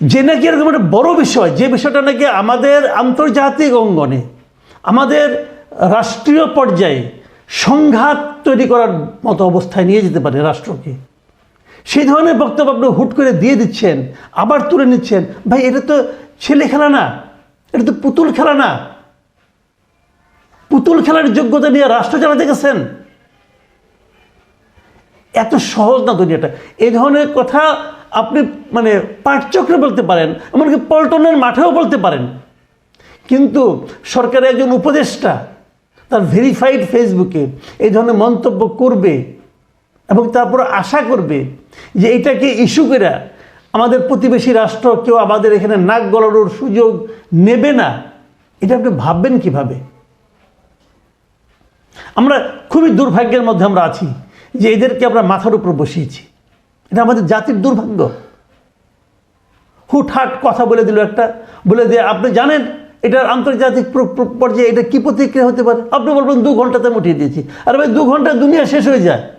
যে নাকি এরকম একটা বড় বিষয়, যে বিষয়টা নাকি আমাদের আন্তর্জাতিক অঙ্গনে, আমাদের রাষ্ট্রীয় পর্যায়ে সংঘাত তৈরি করার মতো অবস্থায় নিয়ে যেতে পারে রাষ্ট্রকে। সেই ধরনের বক্তব্য আপনি হুট করে দিয়ে দিচ্ছেন, আবার তুলে নিচ্ছেন, ভাই এটা তো ছেলে খেলা না, এটা তো পুতুল খেলা না। পুতুল খেলার যোগ্যতা নিয়ে রাষ্ট্র চালাতে গেছেন। এত সহজ না দুনিয়াটা। এই ধরনের কথা আপনি মানে পাঠচক্রে বলতে পারেন, এমনকি পল্টনের মাঠেও বলতে পারেন। কিন্তু সরকারের একজন উপদেষ্টা তার ভেরিফাইড ফেসবুকে এই ধরনের মন্তব্য করবে এবং তারপর আশা করবে যে এটাকে ইস্যু করে আমাদের প্রতিবেশী রাষ্ট্র কেউ আমাদের এখানে নাক গলানোর সুযোগ নেবে না। এটা আপনি ভাববেন কীভাবে? আমরা খুবই দুর্ভাগ্যের মধ্যে আমরা আছি যে এদেরকে আমরা মাথার উপর বসিয়েছি। এটা আমাদের জাতির দুর্ভাগ্য। হুটহাট কথা বলে দিল একটা, বলে দিয়ে আপনি জানেন এটার আন্তর্জাতিক প্র- প্র- পর্যায়ে এটা কী প্রতিক্রিয়া হতে পারে? আপনি বলবেন দু ঘন্টাতে উঠিয়ে দিয়েছি। আর ভাই, দু ঘন্টায় দুনিয়া শেষ হয়ে যায়।